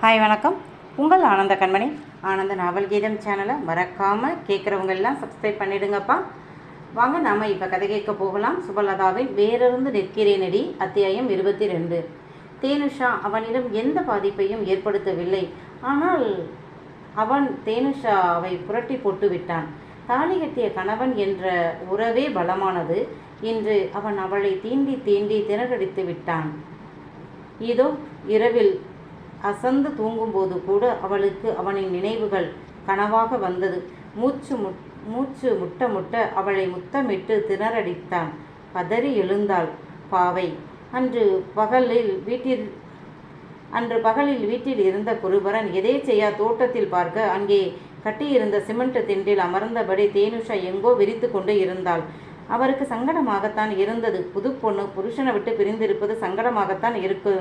Hi வணக்கம். உங்கள் ஆனந்த கண்மணி. ஆனந்த நாவல் கீதம் சேனலை மறக்காமல் கேட்குறவங்க எல்லாம் சப்ஸ்கிரைப் பண்ணிடுங்கப்பா. வாங்க நாம் இப்போ கதை கேட்க போகலாம். சுபலதாவின் வேறிருந்து நிற்கிறேனடி அத்தியாயம் இருபத்தி ரெண்டு தேனுஷா அவனிடம் எந்த பாதிப்பையும் ஏற்படுத்தவில்லை. ஆனால் அவன் தேனுஷாவை புரட்டி போட்டு விட்டான் தாலி கட்டிய கணவன் என்ற உறவே பலமானது. இன்று அவன் அவளை தீண்டி தீண்டி திணறடித்து விட்டான் இதோ இரவில் அசந்து தூங்கும்போது கூட அவளுக்கு அவனின் நினைவுகள் கனவாக வந்தது. மூச்சு முட் மூச்சு முட்ட முட்ட அவளை முத்தமிட்டு திணறடித்தான். பதறி எழுந்தாள். பாவை அன்று பகலில் வீட்டில் அன்று பகலில் வீட்டில் இருந்த குருபரன் எதேச்சையா தோட்டத்தில் பார்க்க அங்கே கட்டியிருந்த சிமெண்ட் திண்டில் அமர்ந்தபடி தேனுஷா எங்கோ விரித்து கொண்டு இருந்தாள். அவருக்கு சங்கடமாகத்தான் இருந்தது. புது பொண்ணு புருஷனை விட்டு பிரிந்திருப்பது சங்கடமாகத்தான் இருக்கு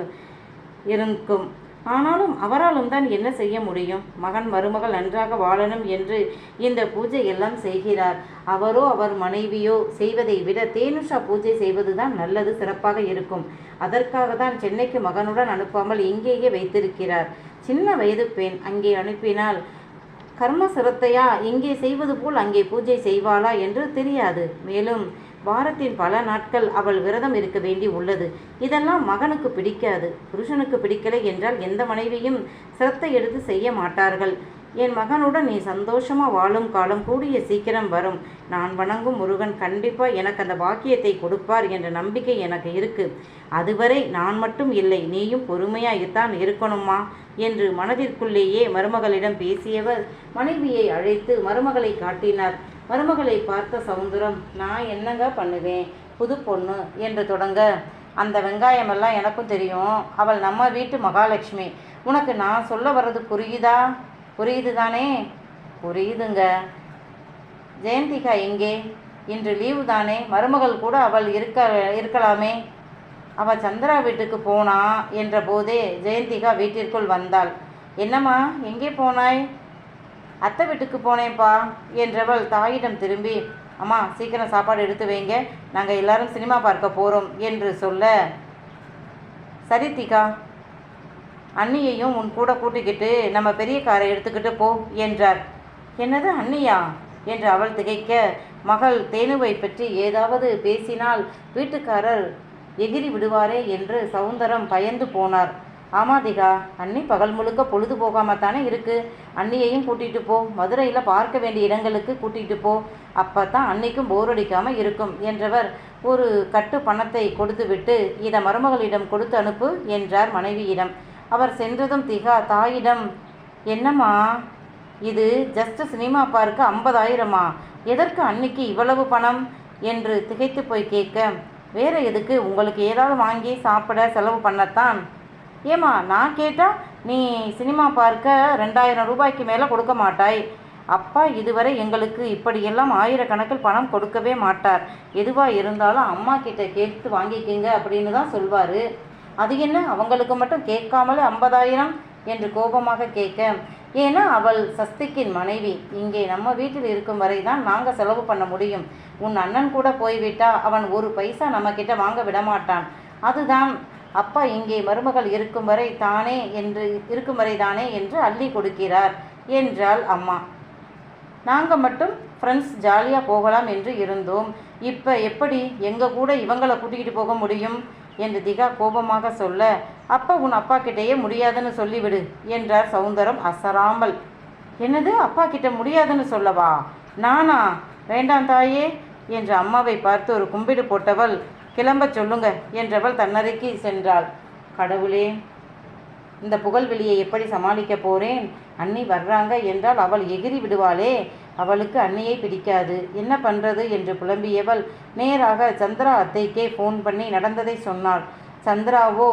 இருக்கும். ஆனாலும் அவராலும் தான் என்ன செய்ய முடியும்? மகன் மருமகள் நன்றாக வாழணும் என்று இந்த பூஜை எல்லாம் செய்கிறார். அவரோ அவர் மனைவியோ செய்வதை விட தேனுஷா பூஜை செய்வதுதான் நல்லது சிறப்பாக இருக்கும். அதற்காக தான் சென்னைக்கு மகனுடன் அனுப்பாமல் இங்கேயே வைத்திருக்கிறார். சின்ன வயது பெண் அங்கே அனுப்பினால் கர்ம சிரத்தையா? இங்கே செய்வது போல் அங்கே பூஜை செய்வாளா? என்று தெரியாது. மேலும் வாரத்தின் பல நாட்கள் அவள் விரதம் இருக்க வேண்டி உள்ளது. இதெல்லாம் மகனுக்கு பிடிக்காது. புருஷனுக்கு பிடிக்கலை என்றால் எந்த மனைவியும் சிரத்தை எடுத்து செய்ய மாட்டார்கள். என் மகனுடன் நீ சந்தோஷமா வாழும் காலம் கூடிய சீக்கிரம் வரும். நான் வணங்கும் முருகன் கண்டிப்பா எனக்கு அந்த பாக்கியத்தை கொடுப்பார் என்ற நம்பிக்கை எனக்கு இருக்கு. அதுவரை நான் மட்டும் இல்லை நீயும் பொறுமையாகத்தான் இருக்கணுமா? என்று மனதிற்குள்ளேயே மருமகளிடம் பேசியவர் மனைவியை அழைத்து மருமகளை காட்டினார். மருமகளை பார்த்த சவுந்தரம் நான் என்னங்க பண்ணுவேன்? புது பொண்ணு என்று தொடங்க அந்த வெங்காயமெல்லாம் எனக்கும் தெரியும். அவள் நம்ம வீட்டு மகாலட்சுமி. உனக்கு நான் சொல்ல வர்றது புரியுதா? புரியுது தானே புரியுதுங்க. ஜெயந்திகா எங்கே? இன்று லீவு தானே. மருமகள் கூட அவள் இருக்க இருக்கலாமே. அவள் சந்திரா வீட்டுக்கு போனா? என்ற போதே ஜெயந்திகா வீட்டிற்குள் வந்தாள். என்னம்மா எங்கே போனாய்? அத்தை வீட்டுக்கு போனேன்ப்பா என்றவள் தாயிடம் திரும்பி அம்மா சீக்கிரம் சாப்பாடு எடுத்து வைங்க. நாங்கள் எல்லாரும் சினிமா பார்க்க போகிறோம் என்று சொல்ல சரி தீகா. அண்ணியையும் உன் கூட கூட்டிக்கிட்டு நம்ம பெரிய காரை எடுத்துக்கிட்டு போ என்றார். என்னது அண்ணியா? என்று அவள் திகைக்க மகள் தேனுவை பற்றி ஏதாவது பேசினால் வீட்டுக்காரர் எகிரி விடுவாரே என்று சவுந்தரம் பயந்து போனார். ஆமாதிகா அண்ணி பகல் முழுக்க பொழுது போகாம தானே இருக்குது அண்ணியையும் கூட்டிகிட்டு போ. மதுரையில் பார்க்க வேண்டிய இடங்களுக்கு கூட்டிகிட்டு போ. அப்போ தான் அன்னைக்கும் போர் அடிக்காமல் இருக்கும் என்றவர் ஒரு கட்டு பணத்தை கொடுத்துவிட்டு இதை மருமகளிடம் கொடுத்து அனுப்பு என்றார் மனைவியிடம். அவர் சென்றதும் திகா தாயிடம் என்னம்மா இது ஜஸ்ட் சினிமா பார்க்க ஐம்பதாயிரமா? எதற்கு அன்னைக்கு இவ்வளவு பணம்? என்று திகைத்து போய் கேட்க வேற எதுக்கு? உங்களுக்கு ஏதாவது வாங்கி சாப்பிட செலவு பண்ணத்தான். ஏம்மா நான் கேட்டால் நீ சினிமா பார்க்க ரெண்டாயிரம் ரூபாய்க்கு மேலே கொடுக்க மாட்டாய். அப்பா இதுவரை எங்களுக்கு இப்படியெல்லாம் ஆயிரக்கணக்கில் பணம் கொடுக்கவே மாட்டார். எதுவாக இருந்தாலும் அம்மா கிட்ட கேட்டு வாங்கிக்கிங்க அப்படின்னு தான் சொல்வார். அது என்ன? அவங்களுக்கு மட்டும் கேட்காமலே ஐம்பதாயிரம் என்று கோபமாக கேட்க ஏன்னா அவள் சஸ்திக்கின் மனைவி. இங்கே நம்ம வீட்டில் இருக்கும் வரை தான் நாங்கள் செலவு பண்ண முடியும். உன் அண்ணன் கூட போய்விட்டா அவன் ஒரு பைசா நம்மக்கிட்ட வாங்க விடமாட்டான் அதுதான் அப்பா இங்கே மருமகள் இருக்கும் வரை தானே என்று இருக்கும் வரை தானே என்று அள்ளி கொடுக்கிறார் என்றாள் அம்மா. நாங்கள் மட்டும் ஃப்ரெண்ட்ஸ் ஜாலியாக போகலாம் என்று இருந்தோம். இப்போ எப்படி எங்கள் கூட இவங்களை கூட்டிகிட்டு போக முடியும்? என்று திகா கோபமாக சொல்ல அப்பா உன் அப்பா கிட்டேயே முடியாதுன்னு சொல்லிவிடு என்றார் சவுந்தரம் அசராமல். என்னது அப்பா கிட்ட முடியாதுன்னு சொல்லவா? நானா? வேண்டாம் தாயே என்று அம்மாவை பார்த்து ஒரு கும்பிடு போட்டவள் கிளம்பச் சொல்லுங்க என்றவள் தன்னறைக்கு சென்றாள். கடவுளே இந்த புகழ்வெளியை எப்படி சமாளிக்க போறேன்? அண்ணி வர்றாங்க என்றால் அவள் எகிரி விடுவாளே அவளுக்கு அன்னையை பிடிக்காது. என்ன பண்றது? என்று புலம்பியவள் நேராக சந்திரா அத்தைக்கே ஃபோன் பண்ணி நடந்ததை சொன்னாள். சந்திராவோ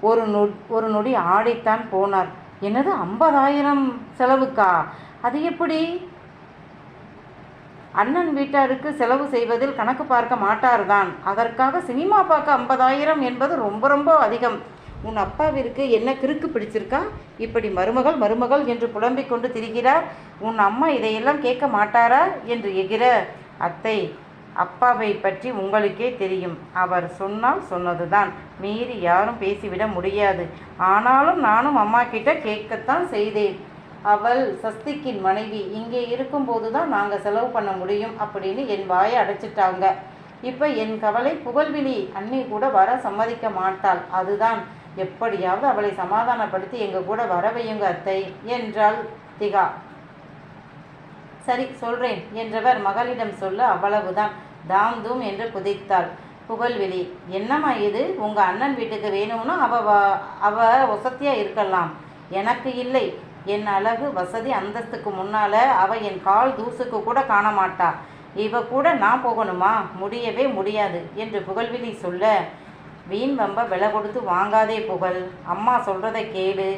ஒரு நொ ஒரு நொடி ஆடித்தான் போனார். என்னது ஐம்பதாயிரம் செலவுக்கா? அது எப்படி? அண்ணன் வீட்டாருக்கு செலவு செய்வதில் கணக்கு பார்க்க மாட்டார்தான். அதற்காக சினிமா பார்க்க ஐம்பதாயிரம் என்பது ரொம்ப ரொம்ப அதிகம். உன் அப்பாவிற்கு என்ன கிறுக்கு பிடிச்சிருக்கா? இப்படி மருமகள் மருமகள் என்று புலம்பிக் கொண்டு திரிகிறார். உன் அம்மா இதையெல்லாம் கேட்க மாட்டாரா? என்று எகிர அத்தை அப்பாவை பற்றி உங்களுக்கே தெரியும். அவர் சொன்னால் சொன்னதுதான். மீறி யாரும் பேசிவிட முடியாது. ஆனாலும் நானும் அம்மா கிட்ட கேட்கத்தான் செய்தேன். அவள் சஸ்திக்கின் மனைவி இங்கே இருக்கும்போது தான் நாங்கள் செலவு பண்ண முடியும் அப்படின்னு என் வாயை அடைச்சிட்டாங்க. இப்போ என் கவலை புகழ்விழி அண்ணி கூட வர சம்மதிக்க மாட்டாள். அதுதான் எப்படியாவது அவளை சமாதானப்படுத்தி எங்கள் கூட வர வையுங்க அத்தை என்றாள் திகா. சரி சொல்றேன் என்றவர் மகளிடம் சொல்ல அவ்வளவுதான். தாம் தூம் என்று குதித்தாள். புகழ்வெளி என்னம்மா இது? உங்க அண்ணன் வீட்டுக்கு வேணும்னா அவ அவ வசதியா இருக்கலாம். எனக்கு இல்லை. என் அழகு வசதி அந்தஸ்துக்கு முன்னால் அவள் என் கால் தூசுக்கு கூட காண மாட்டா இவ கூட நான் போகணுமா? முடியவே முடியாது என்று புகழ்விழி சொல்ல வீண் வம்ப விலை கொடுத்து வாங்காதே புகழ். அம்மா சொல்கிறத கேளு.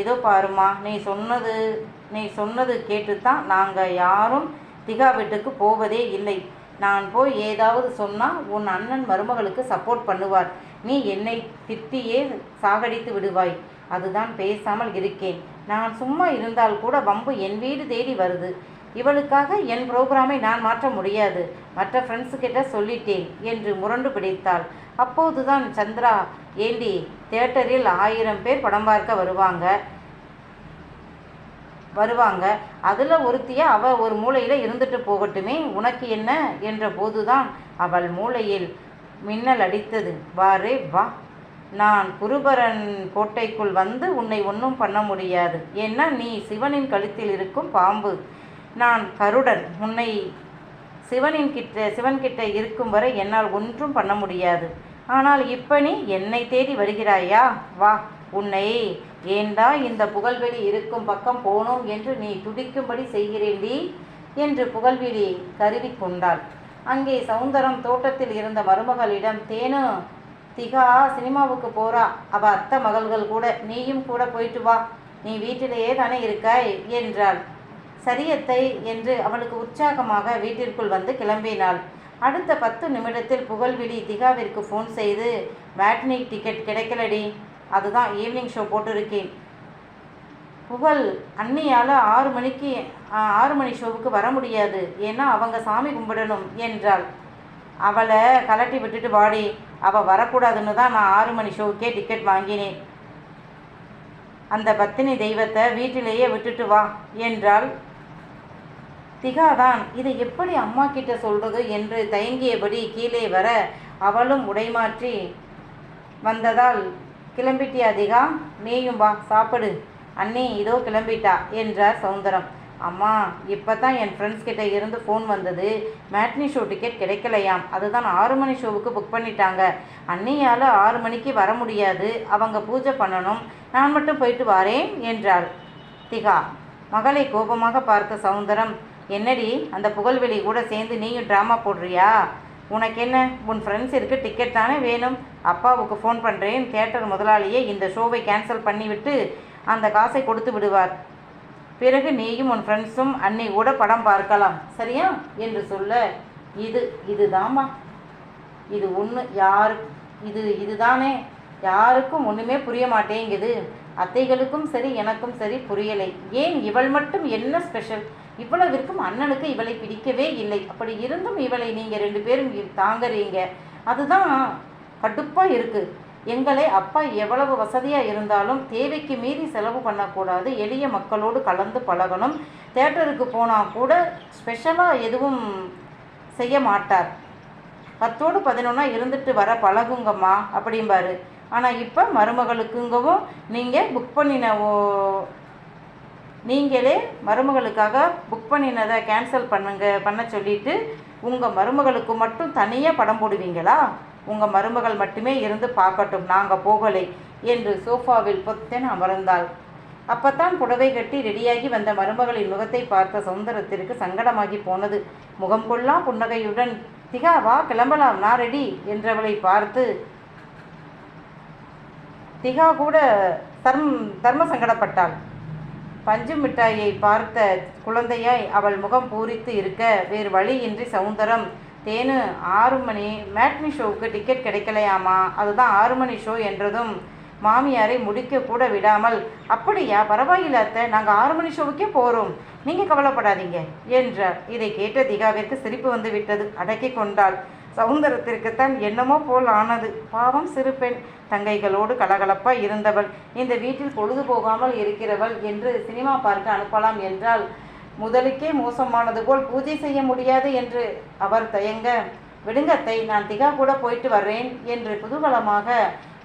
இதோ பாருமா நீ சொன்னது நீ சொன்னது கேட்டுத்தான் நாங்கள் யாரும் திகா வீட்டுக்கு போவதே இல்லை. நான் போய் ஏதாவது சொன்னால் உன் அண்ணன் மருமகளுக்கு சப்போர்ட் பண்ணுவார். நீ என்னை திட்டியே சாகடித்து விடுவாய். அதுதான் பேசாமல் இருக்கேன். நான் சும்மா இருந்தால் கூட வம்பு என் வீடு தேடி வருது. இவளுக்காக என் ப்ரோக்ராமை நான் மாற்ற முடியாது. மற்ற ஃப்ரெண்ட்ஸு கிட்ட சொல்லிட்டேன் என்று முரண்டு பிடித்தாள். அப்போதுதான் சந்திரா ஏண்டி தேட்டரில் ஆயிரம் பேர் படம் பார்க்க வருவாங்க? வருவாங்க. அதில் ஒருத்தியா அவ ஒரு மூலையில் இருந்துட்டு போகட்டுமே? உனக்கு என்ன? என்ற போதுதான் அவள் மூளையில் மின்னல் அடித்தது. வாரே வா. நான் குருபரன் கோட்டைக்குள் வந்து உன்னை ஒன்றும் பண்ண முடியாது. ஏன்னா நீ சிவனின் கழுத்தில் இருக்கும் பாம்பு. நான் கருடன். உன்னை சிவனின் கிட்ட சிவன்கிட்ட இருக்கும் வரை என்னால் ஒன்றும் பண்ண முடியாது. ஆனால் இப்ப நீ என்னை தேடி வருகிறாயா? வா உன்னை. ஏண்டா இந்த புகழ்வெளி இருக்கும் பக்கம் போனோம் என்று நீ துடிக்கும்படி செய்கிறேன்டி என்று புகழ்வெளி கருவி கொண்டாள் அங்கே சௌந்தரம் தோட்டத்தில் இருந்த மருமகளிடம் தேனும் திகா சினிமாவுக்கு போறா. அவ அத்தை மகள்கள் கூட நீயும் கூட போயிட்டு வா. நீ வீட்டிலேயே தானே இருக்காய்? என்றாள். சரியத்தை என்று அவளுக்கு உற்சாகமாக வீட்டிற்குள் வந்து கிளம்பினாள். அடுத்த பத்து நிமிடத்தில் புகழ்விழி திகாவிற்கு ஃபோன் செய்து மேட்னி டிக்கெட் கிடைக்கலடி. அதுதான் ஈவினிங் ஷோ போட்டிருக்கேன். புகழ் அன்னியால் ஆறு மணிக்கு ஆறு மணி ஷோவுக்கு வர முடியாது. ஏன்னா அவங்க சாமி கும்பிடணும் என்றாள். அவளை கலட்டி விட்டுட்டு வாடி. அவள் வரக்கூடாதுன்னு தான் நான் ஆறு மணி ஷோவுக்கே டிக்கெட் வாங்கினேன். அந்த பத்தினி தெய்வத்தை வீட்டிலேயே விட்டுட்டு வா என்றாள். திகாதான் இதை எப்படி அம்மா கிட்ட சொல்றது என்று தயங்கியபடி கீழே வர அவளும் உடைமாற்றி வந்ததால் கிளம்பிட்டியா திகா? நீயும் வா சாப்பிடு. அண்ணி இதோ கிளம்பிட்டா என்றார் சௌந்தரம். அம்மா இப்போ தான் என் ஃப்ரெண்ட்ஸ் கிட்ட இருந்து ஃபோன் வந்தது. மேட்னி ஷோ டிக்கெட் கிடைக்கலையாம். அதுதான் ஆறு மணி ஷோவுக்கு புக் பண்ணிட்டாங்க. அன்னியால் ஆறு மணிக்கு வர முடியாது. அவங்க பூஜை பண்ணணும். நான் மட்டும் போயிட்டு வரேன் என்றாள். திகா மகளை கோபமாக பார்த்த சவுந்தரம் என்னடி அந்த புகழ்வெளி கூட சேர்ந்து நீயும் ட்ராமா போடுறியா? உனக்கு என்ன உன் ஃப்ரெண்ட்ஸ் இருக்கு டிக்கெட் தானே வேணும். அப்பாவுக்கு ஃபோன் பண்ணுறேன் தேட்டர் முதலாளியே இந்த ஷோவை கேன்சல் பண்ணிவிட்டு அந்த காசை கொடுத்து விடுவார். பிறகு நீயும் உன் ஃப்ரெண்ட்ஸும் அன்னை கூட படம் பார்க்கலாம். சரியா? என்று சொல்ல இது இதுதாம்மா. இது ஒன்று யாரு இது இதுதானே. யாருக்கும் ஒன்றுமே புரிய மாட்டேங்குது. அத்தைகளுக்கும் சரி எனக்கும் சரி புரியலை. ஏன் இவள் மட்டும் என்ன ஸ்பெஷல் இவ்வளவிற்கும் அண்ணனுக்கு இவளை பிடிக்கவே இல்லை. அப்படி இருந்தும் இவளை நீங்கள் ரெண்டு பேரும் இ- தாங்குறீங்க. அதுதான் கடுப்பாக இருக்குது எங்களை அப்பா எவ்வளவு வசதியாக இருந்தாலும் தேவைக்கு மீறி செலவு பண்ணக்கூடாது. எளிய மக்களோடு கலந்து பழகணும். தேட்டருக்கு போனால் கூட ஸ்பெஷலாக எதுவும் செய்ய மாட்டார். பத்தோடு பதினொன்னா இருந்துட்டு வர பழகுங்கம்மா அப்படிம்பாரு. ஆனால் இப்போ மருமகளுக்குங்கவும் நீங்கள் புக் பண்ணின ஓ- நீங்களே மருமகளுக்காக புக் பண்ணினதை கேன்சல் பண்ணுங்க பண்ண சொல்லிட்டு உங்கள் மருமகளுக்கு மட்டும் தனியாக படம் போடுவீங்களா? உங்கள் மருமகள் மட்டுமே இருந்து பார்க்கட்டும் நாங்கள் போகலை என்று சோஃபாவில் பொத்தென அமர்ந்தாள். அப்பத்தான் புடவை கட்டி ரெடியாகி வந்த மருமகளின் முகத்தை பார்த்த சுந்தரத்திற்கு சங்கடமாகி போனது. முகம் கொள்ளா புன்னகையுடன் திகா வா கிளம்பலாம் நான் ரெடி என்றவளை பார்த்து திகா கூட தர்ம் தர்ம சங்கடப்பட்டாள். பஞ்சு மிட்டாயை பார்த்த குழந்தையாய் அவள் முகம் பூரித்து இருக்க வேறு வழியின்றி சௌந்தரம் தேனு ஆறு மணி மேட்னி ஷோவுக்கு டிக்கெட் கிடைக்கலையாமா? அதுதான் ஆறு மணி ஷோ என்றதும் மாமியாரை முடிக்க கூட விடாமல் அப்படியா பரவாயில்ல அத்தை நாங்கள் ஆறு மணி ஷோவுக்கே போகிறோம் நீங்கள் கவலைப்படாதீங்க என்றார். இதை கேட்ட திகாவிற்கு சிரிப்பு வந்து விட்டது. அடக்கி கொண்டாள். சவுந்தரத்திற்குத்தான் என்னமோ போல் ஆனது. பாவம் சிறு பெண். தங்கைகளோடு கலகலப்பாக இருந்தவள். இந்த வீட்டில் பொழுது போகாமல் இருக்கிறவள் என்று சினிமா பார்க்க அனுப்பலாம் என்றால் முதலுக்கே மோசமானது போல் பூஜை செய்ய முடியாது என்று அவர் தயங்க விடுங்கத்தை நான் திகா கூட போயிட்டு வர்றேன் என்று குதூகலமாக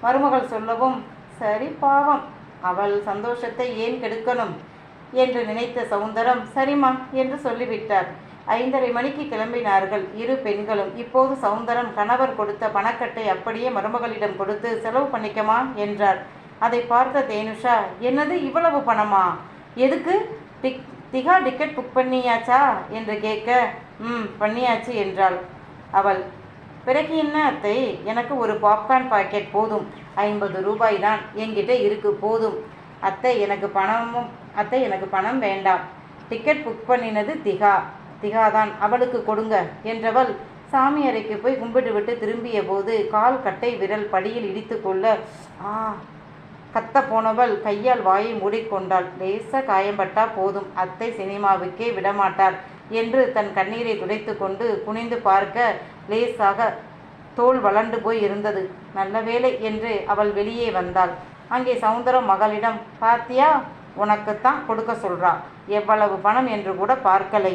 மருமகள் சொல்லவும் சரி பாவம் அவள் சந்தோஷத்தை ஏன் கெடுக்கணும்? என்று நினைத்த சவுந்தரம் சரிம்மா என்று சொல்லிவிட்டார். ஐந்தரை மணிக்கு கிளம்பினார்கள். இரு பெண்களும் இப்போது சவுந்தரம் கணவர் கொடுத்த பணக்கட்டை அப்படியே மருமகளிடம் கொடுத்து செலவு பண்ணிக்கமா? என்றார். அதை பார்த்த தேனுஷா என்னது இவ்வளவு பணமா? எதுக்கு? டிக் திகா டிக்கெட் புக் பண்ணியாச்சா? என்று கேட்க ம் பண்ணியாச்சு என்றாள். அவள் பிறகு என்ன அத்தை? எனக்கு ஒரு பாப்கார்ன் பாக்கெட் போதும். ஐம்பது ரூபாய் தான் என்கிட்ட இருக்கு போதும். அத்தை எனக்கு பணமும் அத்தை எனக்கு பணம் வேண்டாம். டிக்கெட் புக் பண்ணினது திகா. திகா தான் அவளுக்கு கொடுங்க என்றவள் சாமி அறைக்கு போய் கும்பிட்டு விட்டு திரும்பிய போது கால் கட்டை விரல் படியில் இடித்து கொள்ள ஆ கத்த போனவள் கையால் வாயை மூடிக்கொண்டாள். லேச காயம்பட்டா போதும். அத்தை சினிமாவுக்கே விடமாட்டார் என்று தன் கண்ணீரை துடைத்து கொண்டு குனிந்து பார்க்க லேசாக தோல் வளர்ந்து போய் இருந்தது. நல்ல வேளை என்று அவள் வெளியே வந்தாள். அங்கே சவுந்தரம் மகளிடம் பாத்தியா உனக்குத்தான் கொடுக்க சொல்றா. எவ்வளவு பணம் என்று கூட பார்க்கலை.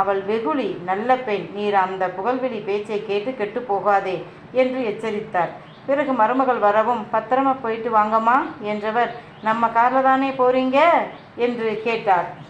அவள் வெகுளி நல்ல பெண் நீர் அந்த புகழ்வெளி பேச்சை கேட்டு கெட்டு போகாதே என்று எச்சரித்தார். பிறகு மருமகள் வரவும் பத்திரமா போயிட்டு வாங்கம்மா என்றவர் நம்ம காரில் தானே போறீங்க? என்று கேட்டார்.